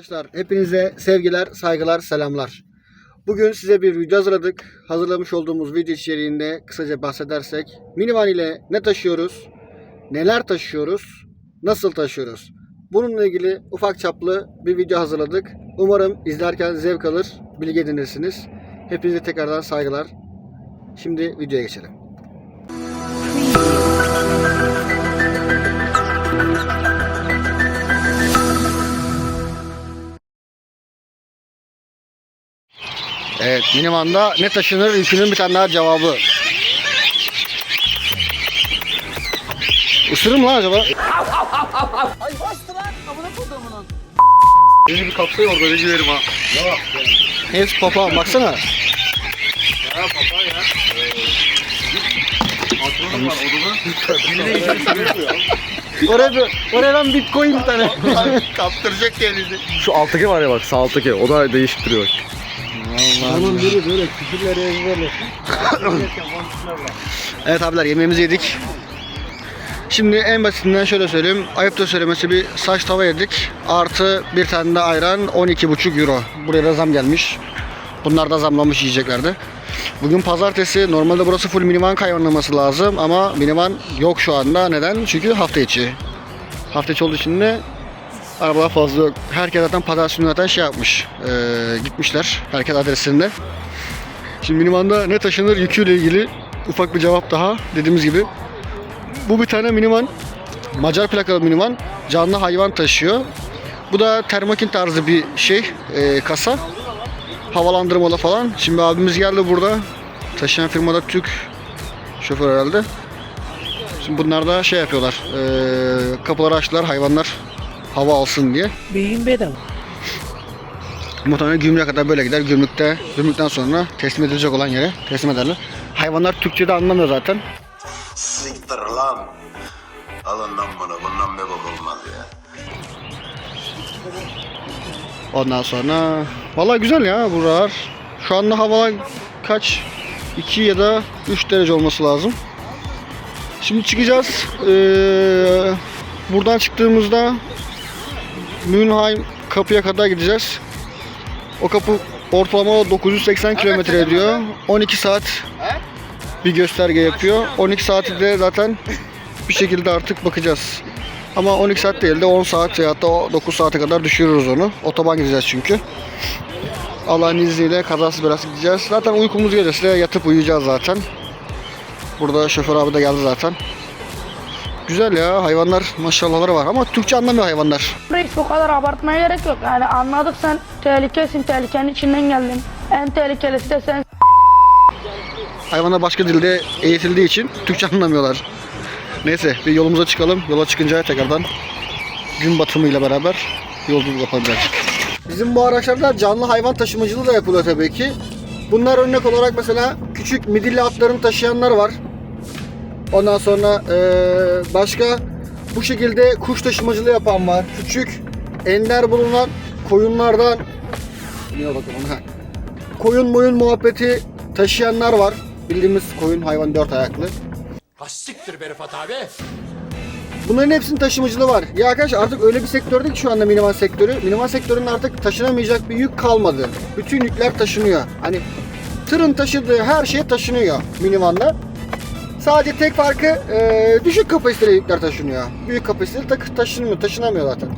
Arkadaşlar hepinize sevgiler, saygılar, selamlar. Bugün size bir video hazırladık. Hazırlamış olduğumuz video içeriğinde kısaca bahsedersek minivan ile ne taşıyoruz, neler taşıyoruz, nasıl taşıyoruz? Bununla ilgili ufak çaplı bir video hazırladık. Umarım izlerken zevk alır, bilgi edinirsiniz. Hepinize tekrardan saygılar. Şimdi videoya geçelim. Evet, minivanda ne taşınır ülkünün bir tane daha cevabı. Isırır mı lan acaba? Ay bastı lan amına kodumunun. Beni bir kapsayı orada ne giderim ha. Hepsi papağan baksana. Ya papa ya. Patronum var odada. Birine işini sürüyor. Oraya, bir- oraya ben bitcoin bir tane. Kaptıracak kendini. Şu alttaki var ya bak sağ alttaki o da değişik duruyor. Tamam biri böyle küfürleri ezberle. evet abiler yemeğimizi yedik. Şimdi en basitinden şöyle söyleyeyim. Ayıp da söylemesi bir saç tava yedik. Artı bir tane de ayran 12,5 euro. Buraya da zam gelmiş. Bunlar da zamlanmış yiyeceklerde. Bugün pazartesi. Normalde burası full minivan kayvanlaması lazım. Ama minivan yok şu anda. Neden? Çünkü hafta içi. Hafta içi olduğu için de Arabalar fazla yok. Herkes zaten pazar günü zaten şey yapmış. Ee, gitmişler. Herkes adresinde. Şimdi minivanda ne taşınır yüküyle ilgili ufak bir cevap daha. Dediğimiz gibi. Bu bir tane minivan. Macar plakalı minivan. Canlı hayvan taşıyor. Bu da termokin tarzı bir şey. ee, kasa. Havalandırmalı falan. Şimdi abimiz geldi burada. Taşıyan firmada Türk şoför herhalde. Şimdi bunlar da şey yapıyorlar. ee, kapıları açtılar hayvanlar hava alsın diye. Beyin bedava. Muhtemelen gümrüğe kadar böyle gider. Gümrükte, gümrükten sonra teslim edilecek olan yere teslim ederler. Hayvanlar Türkçe'de anlamıyor zaten. Siktir lan. Alın lan bunu. Bundan bir bok olmaz ya. Ondan sonra Vallahi güzel ya buralar. Şu anda hava kaç? 2 ya da 3 derece olması lazım. Şimdi çıkacağız. Ee, buradan çıktığımızda Mülheim kapıya kadar gideceğiz. O kapı ortalama 980 kilometre ediyor. 12 saat bir gösterge yapıyor. 12 saati de zaten bir şekilde artık bakacağız. Ama 12 saat değil de 10 saat ya da 9 saate kadar düşürürüz onu. Otoban gideceğiz çünkü. Allah'ın izniyle kazasız belasız gideceğiz. Zaten uykumuz gelirse yatıp uyuyacağız zaten. Burada şoför abi de geldi zaten. Güzel ya hayvanlar maşallahları var ama Türkçe anlamıyor hayvanlar. Reis bu kadar abartmaya gerek yok. Yani anladık sen tehlikesin, tehlikenin içinden geldin. En tehlikelisi de sen. Hayvanlar başka dilde eğitildiği için Türkçe anlamıyorlar. Neyse bir yolumuza çıkalım. Yola çıkınca tekrardan gün batımıyla beraber yolculuk yapacağız. Bizim bu araçlarda canlı hayvan taşımacılığı da yapılıyor tabii ki. Bunlar örnek olarak mesela küçük midilli atlarını taşıyanlar var. Ondan sonra eee, başka bu şekilde kuş taşımacılığı yapan var. Küçük ender bulunan koyunlardan Niye bakalım ha. Koyun moyun muhabbeti taşıyanlar var. Bildiğimiz koyun hayvan dört ayaklı. Hassiktir be Rıfat abi. Bunların hepsinin taşımacılığı var. Ya arkadaşlar artık öyle bir sektörde ki şu anda minivan sektörü. Minivan sektörünün artık taşınamayacak bir yük kalmadı. Bütün yükler taşınıyor. Hani tırın taşıdığı her şey taşınıyor minivanda. Sadece tek farkı e, düşük kapasiteli yükler taşınıyor. Büyük kapasiteli ta- taşınmıyor, taşınamıyor zaten.